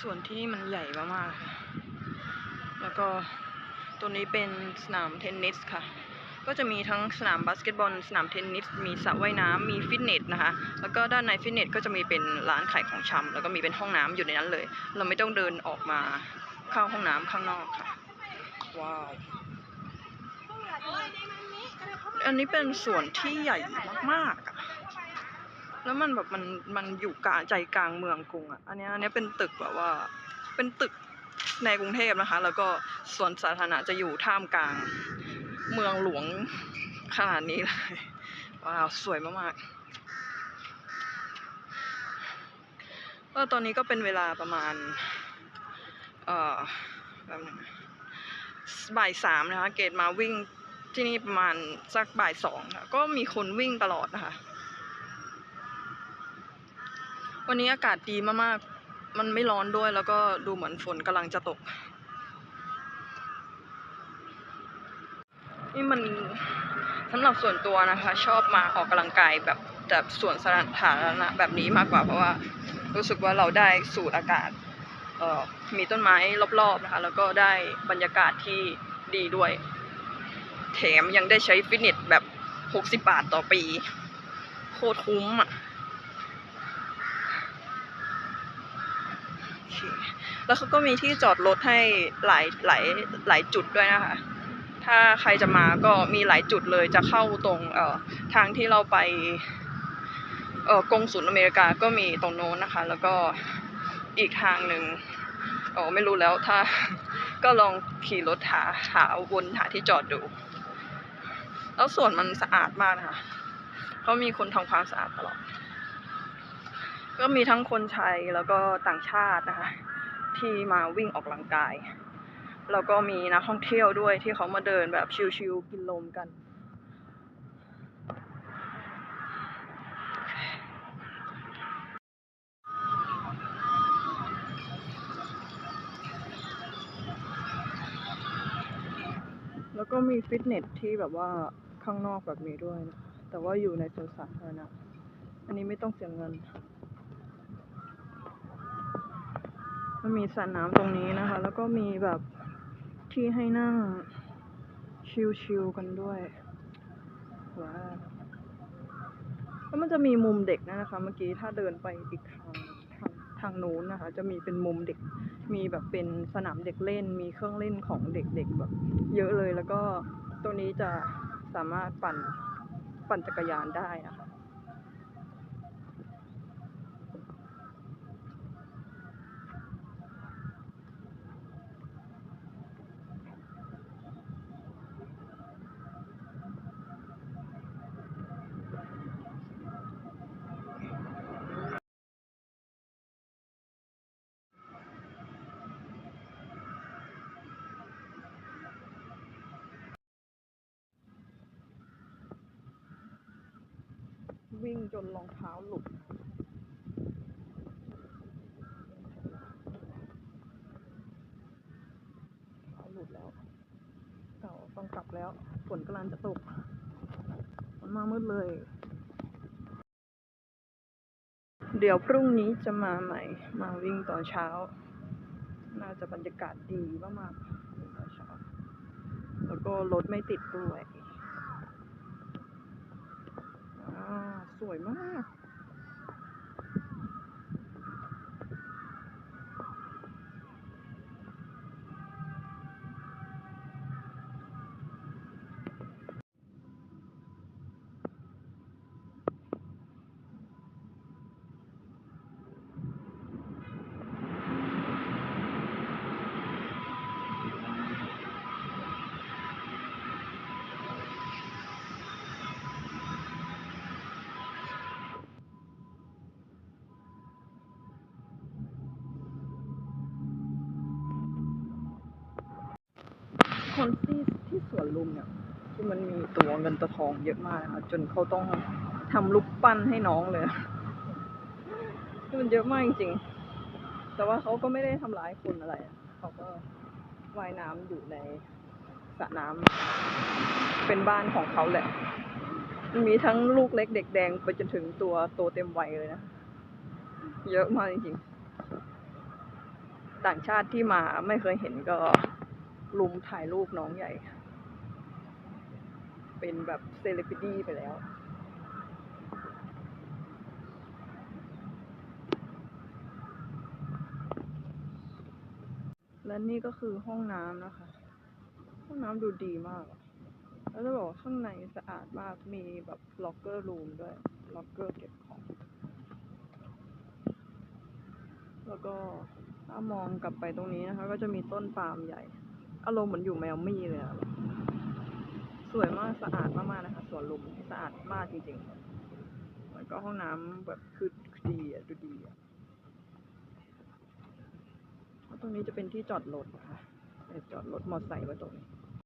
ส่วนที่นี่มันใหญ่มากๆค่ะ แล้วก็ตัวนี้เป็นสนามเทนนิสค่ะ ก็จะมีทั้งสนามบาสเกตบอล สนามเทนนิส มีสระว่ายน้ำมีฟิตเนสนะคะ แล้วก็ด้านในฟิตเนสก็จะมีเป็นร้านขายของชำแล้วก็มีเป็นห้องน้ำอยู่ในนั้นเลย เราไม่ต้องเดินออกมาเข้าห้องน้ำข้างนอกค่ะ ว้าวอันนี้เป็นส่วนที่ใหญ่มากๆอะ แล้วมันแบบมันมันอยู่กลางใจกลางเมืองกรุงอะ อันนี้อันนี้เป็นตึกแบบว่า เป็นตึกในกรุงเทพนะคะ แล้วก็ส่วนสาธารณะจะอยู่ท่ามกลางเมืองหลวงขนาดนี้เลยว้าวสวยมากๆก็ตอนนี้ก็เป็นเวลาประมาณ เอ่อแบบนึงบ่ายสามนะคะ เกดมาวิ่งที่นี่ประมาณสักบ่ายสองค่ะก็มีคนวิ่งตลอดนะคะ วันนี้อากาศดีมากๆ มันไม่ร้อนด้วยแล้วก็ดูเหมือนฝนกำลังจะตก นี่มันสำหรับส่วนตัวนะคะ ชอบมาออกกำลังกายแบบแบบสวนสาธารณะแบบนี้มากกว่าเพราะว่ารู้สึกว่าเราได้สูดอากาศมีต้นไม้รอบๆนะคะ แล้วก็ได้บรรยากาศที่ดีด้วย แถมยังได้ใช้ฟิตเนสแบบ 60 บาทต่อปี โคตรคุ้มอะโอเค แล้วเขาก็มีที่จอดรถให้หลายหลายหลายจุดด้วยนะคะ ถ้าใครจะมาก็มีหลายจุดเลยจะเข้าตรงเอ่อทางที่เราไปเอ่อกงสุลอเมริกาก็มีตรงโน้นนะคะ แล้วก็อีกทางหนึ่งอ๋อไม่รู้แล้วถ้าก็ลองขี่รถหาหาวนหาที่จอดดู แล้วส่วนมันสะอาดมากนะคะเขามีคนทำความสะอาดตลอด ก็มีทั้งคนไทยแล้วก็ต่างชาตินะคะ ที่มาวิ่งออกกำลังกาย แล้วก็มีนักท่องเที่ยวด้วยที่เขามาเดินแบบชิลๆกินลมกัน แล้วก็มีฟิตเนสที่แบบว่าข้างนอกแบบนี้ด้วยนะแต่ว่าอยู่ในสวนสาธารณะอันนี้ไม่ต้องเสียเงิน มันมีสระน้ำตรงนี้นะคะ แล้วก็มีแบบที่ให้นั่งชิลๆกันด้วยว้าวแล้วมันจะมีมุมเด็กนะคะ เมื่อกี้ถ้าเดินไปอีกทางทางทางนู้นนะคะ จะมีเป็นมุมเด็ก มีแบบเป็นสนามเด็กเล่น มีเครื่องเล่นของเด็กๆแบบ เยอะเลยแล้วก็ตัวนี้จะสามารถปั่นปั่นจักรยานได้นะคะ วิ่งจนรองเท้าหลุดเท้าหลุดแล้วเก่าต้องกลับแล้วฝนกำลังจะตก มันมามืดเลย เดี๋ยวพรุ่งนี้จะมาใหม่ มาวิ่งตอนเช้า น่าจะบรรยากาศดีมากๆวิ่งตอนเช้า แล้วก็รถไม่ติดด้วย อ่า สวยมาก คนที่ที่สวนลุมเนี่ยคือมันมีตัวเงินตัวทองเยอะมากนะคะจนเขาต้องทำรูปปั้นให้น้องเลยคือมันเยอะมากจริงๆ แต่ว่าเขาก็ไม่ได้ทำร้ายคนอะไรเขาก็ว่ายน้ำอยู่ในสระน้ำเป็นบ้านของเขาแหละ มันมีทั้งลูกเล็กเด็กแดงไปจนถึงตัวโตเต็มวัยเลยนะ เยอะมากจริงๆ ต่างชาติที่มาไม่เคยเห็นก็ ลุมถ่ายรูปน้องใหญ่ เป็นแบบเซเลบริตี้ไปแล้ว และนี่ก็คือห้องน้ำนะคะ ห้องน้ำดูดีมาก แล้วจะบอกว่าข้างในสะอาดมาก มีแบบล็อกเกอร์รูมด้วย ล็อกเกอร์เก็บของ แล้วก็ถ้ามองกลับไปตรงนี้นะคะ ก็จะมีต้นปาล์มใหญ่ อารมณ์เหมือนอยู่แมวมี่เลยอะสวยมากสะอาดมากๆนะคะสวนลุมสะอาดมากจริงๆแล้วก็ห้องน้ำแบบคือดีอะดูดีอะตรงนี้จะเป็นที่จอดรถนะคะจอดรถมอเตอร์ไซค์ไว้ตรงนี้